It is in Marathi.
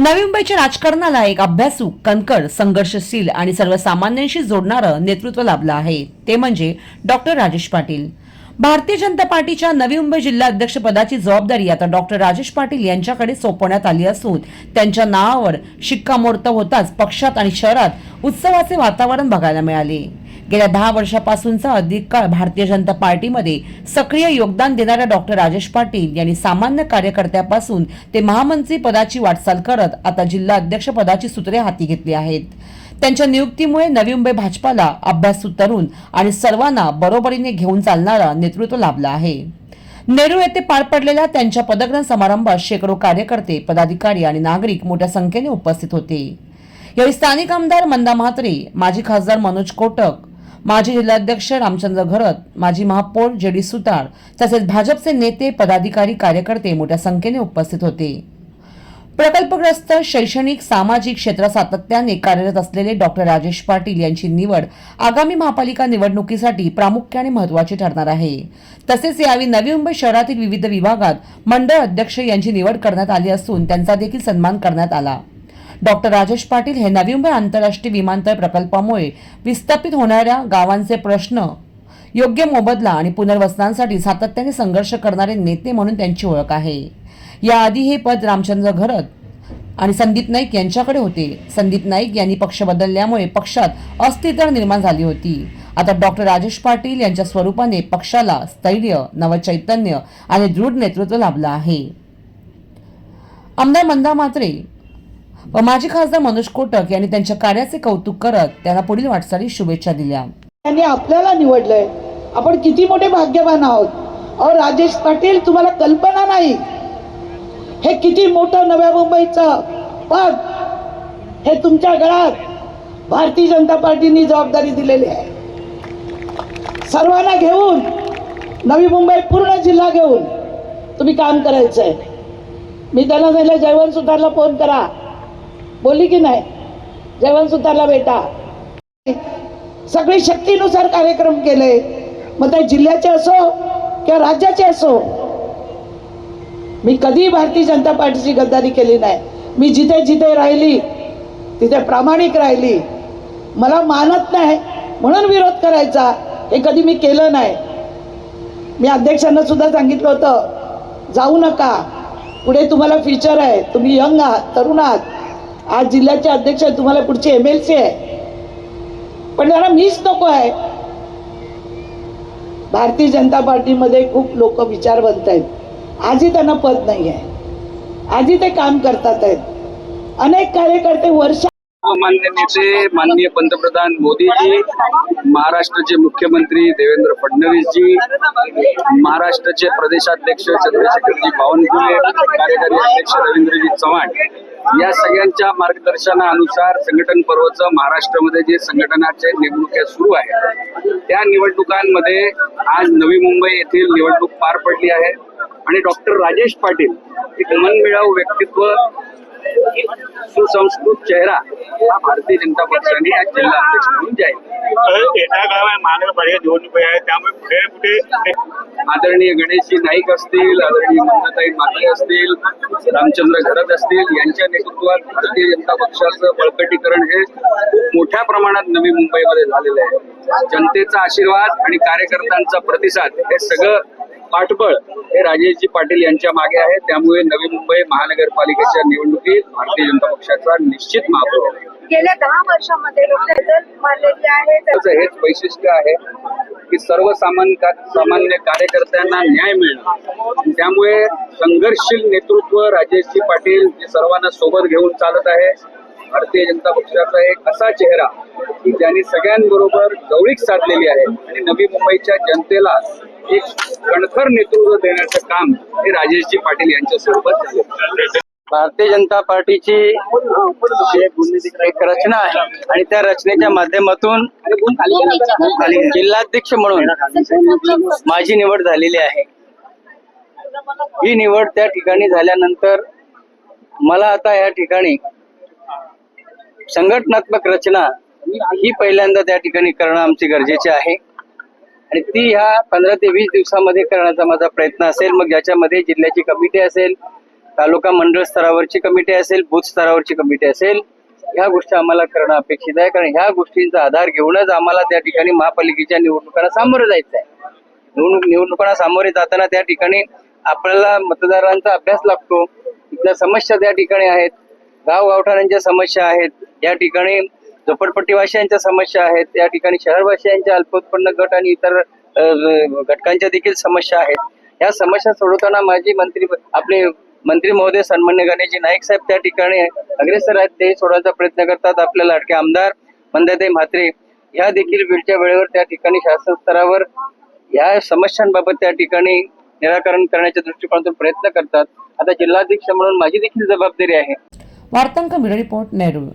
नवी मुंबईच्या राजकारणाला एक अभ्यासू कणकर संघर्षशील आणि सर्वसामान्यांशी जोडणारं नेतृत्व लाभलं आहे. ते म्हणजे डॉक्टर राजेश पाटील. भारतीय जनता पार्टीच्या नवी मुंबई जिल्हा अध्यक्षपदाची जबाबदारी आता डॉक्टर राजेश पाटील यांच्याकडे सोपवण्यात आली असून त्यांच्या नावावर शिक्कामोर्तब होताच पक्षात आणि शहरात उत्सवाचे वातावरण बघायला मिळाले. गेल्या दहा वर्षापासूनचा अधिक काळ भारतीय जनता पार्टीमध्ये सक्रिय योगदान देणाऱ्या डॉक्टर राजेश पाटील यांनी सामान्य कार्यकर्त्यापासून ते महामंत्री पदाची वाटचाल करत आता जिल्हा अध्यक्ष पदाची सूत्रे हाती घेतली आहेत. त्यांच्या नियुक्तीमुळे नवी मुंबई भाजपाला अभ्यासू तरुण आणि सर्वांना बरोबरीने घेऊन चालणारा नेतृत्व लाभला आहे. नेहरू येथे पार पडलेल्या त्यांच्या पदग्रहण समारंभात शेकडो कार्यकर्ते पदाधिकारी आणि नागरिक मोठ्या संख्येने उपस्थित होते. यावेळी स्थानिक आमदार मंदा म्हात्रे माजी खासदार मनोज कोटक माजी जिल्हाध्यक्ष रामचंद्र घरत माजी महापौर जे डी सुतार तसेच भाजपचे नेते पदाधिकारी कार्यकर्ते मोठ्या संख्येने उपस्थित होते. प्रकल्पग्रस्त शैक्षणिक सामाजिक क्षेत्रात सातत्याने कार्यरत असलेले डॉक्टर राजेश पाटील यांची निवड आगामी महापालिका निवडणुकीसाठी प्रामुख्याने महत्वाची ठरणार आहे. तसेच यावेळी नवी मुंबई शहरातील विविध विभागात मंडळ अध्यक्ष यांची निवड करण्यात आली असून त्यांचा देखील सन्मान करण्यात आला. डॉक्टर राजेश पाटील हे नवी मुंबई आंतरराष्ट्रीय विमानतळ प्रकल्पामुळे विस्थापित होणाऱ्या गावांचे प्रश्न योग्य मोबदला आणि पुनर्वसनांसाठी सातत्याने संघर्ष करणारे नेते म्हणून त्यांची ओळख आहे. याआधी हे पद रामचंद्र घरत आणि संदीप नाईक यांच्याकडे होते. संदीप नाईक यांनी पक्ष बदलल्यामुळे पक्षात अस्थिरता निर्माण झाली होती. आता डॉक्टर राजेश पाटील यांच्या स्वरूपाने पक्षाला स्थैर्य नवचैतन्य आणि दृढ नेतृत्व लाभलं आहे. आमदार मंदा मात्रे व माजी खासदार मनोज कोटक यांनी त्यांच्या कार्याचे कौतुक करत त्यांना पुढील वाटचाली शुभेच्छा दिल्या. त्यांनी आपल्याला निवडलंय. आपण किती मोठे भाग्यवान आहोत. अहो राजेश पाटील तुम्हाला कल्पना नाही. हे किती मोठं नव्या मुंबईचं पद. हे तुमच्या गळ्यात भारतीय जनता पार्टीने जबाबदारी दिलेली आहे. सर्वांना घेऊन नवी मुंबई पूर्ण जिल्हा घेऊन तुम्ही काम करायचंय. मी त्यांना सांगितलं जयवंत सुतारला फोन करा. बोलली की नाही? जयवंत सुतारला भेटा. सगळी शक्तीनुसार कार्यक्रम केले. मग ते जिल्ह्याचे असो किंवा राज्याचे असो मी कधी भारतीय जनता पार्टीची गद्दारी केली नाही. मी जिथे जिथे राहिली तिथे प्रामाणिक राहिली. मला मानत नाही म्हणून विरोध करायचा. हे कधी मी केलं नाही. मी अध्यक्षांना सुद्धा सांगितलं होतं जाऊ नका. पुढे तुम्हाला फ्युचर आहे. तुम्ही यंग आहात तरुण आहात. आज जिल्ह्याचे अध्यक्ष आहे तुम्हाला पुढची एम एल सी आहे. पण जरा मीच नको आहे. भारतीय जनता पार्टीमध्ये खूप लोक विचार आहेत. आजही त्यांना पद नाही आहे आजही ते काम करतात आहेत. अनेक कार्यकर्ते वर्ष मान्य नेते माननीय पंतप्रधान मोदीजी महाराष्ट्राचे मुख्यमंत्री देवेंद्र फडणवीसजी महाराष्ट्राचे प्रदेशाध्यक्ष चंद्रशेखरजी बावनकुळे कार्यकारी अध्यक्ष रवींद्रजी चव्हाण या सगळ्यांच्या मार्गदर्शनानुसार संघटन पर्वचं महाराष्ट्रामध्ये जे संघटनाचे निवडणुका सुरू आहेत त्या निवडणुकांमध्ये आज नवी मुंबई येथील निवडणूक पार पडली आहे. आणि डॉक्टर राजेश पाटील एक मनमिळाऊ व्यक्तित्व सुसंस्कृत चेहरा हा भारतीय जनता पक्षाने आज जिल्हा अध्यक्ष म्हणून जाहीर येत्या काळात महानगरपालिका निवडणुका आहे त्यामुळे कुठे ना कुठे? आदरणीय गणेशजी नाईक असतील आदरणीय मंदाताई मात्रे असतील रामचंद्र घरत असतील यांच्या नेतृत्वात भारतीय जनता पक्षाचं बळकटीकरण हे खूप मोठ्या प्रमाणात नवी मुंबईमध्ये झालेलं आहे. जनतेचा आशीर्वाद आणि कार्यकर्त्यांचा प्रतिसाद हे सगळं पाठबळ हे राजेशजी पाटील यांच्या मागे आहे. त्यामुळे नवी मुंबई महानगरपालिकेच्या निवडणुकीत भारतीय जनता पक्षाचा निश्चित महापौर आहे गेल्या दहा वर्षामध्ये हेच वैशिष्ट्य आहे की सर्वसामान्य सामान्य कार्यकर्त्यांना न्याय मिळणं त्यामुळे संघर्षशील नेतृत्व राजेशजी पाटील जे सर्वांना सोबत घेऊन चालत आहे. भारतीय जनता पक्षाचा एक असा चेहरा की ज्यांनी सगळ्यांबरोबर जवळीक साधलेली आहे. आणि नवी मुंबईच्या जनतेला एक कणखर नेतृत्व देण्याचं काम हे राजेशजी पाटील यांच्या सोबत भारतीय जनता पार्टीची एक रचना आहे आणि त्या रचनेच्या माध्यमातून जिल्हाध्यक्ष म्हणून माझी निवड झालेली आहे. ही निवड त्या ठिकाणी झाल्यानंतर मला आता या ठिकाणी संघटनात्मक रचना ही पहिल्यांदा त्या ठिकाणी करणं आमची गरजेचे आहे. आणि ती ह्या पंधरा ते वीस दिवसामध्ये करण्याचा माझा प्रयत्न असेल. मग ज्याच्यामध्ये जिल्ह्याची कमिटी असेल तालुका मंडळ स्तरावरची कमिटी असेल बूथ स्तरावरची कमिटी असेल ह्या गोष्टी आम्हाला करणं अपेक्षित आहे कारण ह्या गोष्टींचा आधार घेऊनच आम्हाला त्या ठिकाणी महापालिकेच्या निवडणुकांना सामोरं जायचं आहे निवडणूक निवडणुकांना सामोरे जाताना त्या ठिकाणी आपल्याला मतदारांचा अभ्यास लागतो. इथल्या समस्या त्या ठिकाणी आहेत. गावगावठाणांच्या समस्या आहेत. या ठिकाणी झोपडपट्टीवासियांच्या समस्या आहेत. त्या ठिकाणी शहरवासियांच्या अल्पोत्पन्न गट आणि इतर घटकांच्या देखील समस्या आहेत. या समस्या सोडवताना माझी मंत्री आपले मंत्री महोदय सन्मान्य गणेशजी नाईक साहेब त्या ठिकाणी अग्रेसर आहेत. ते सोडवायचा प्रयत्न करतात आपल्या लाडके आमदार मंदाताई म्हात्रे. ह्या देखील वेळच्या वेळेवर त्या ठिकाणी शासन स्तरावर या समस्यांबाबत त्या ठिकाणी निराकरण करण्याच्या दृष्टिकोनातून प्रयत्न करतात. आता जिल्हाध्यक्ष म्हणून माझी देखील जबाबदारी आहे. वार्तांक रिपोर्ट नेरूळ.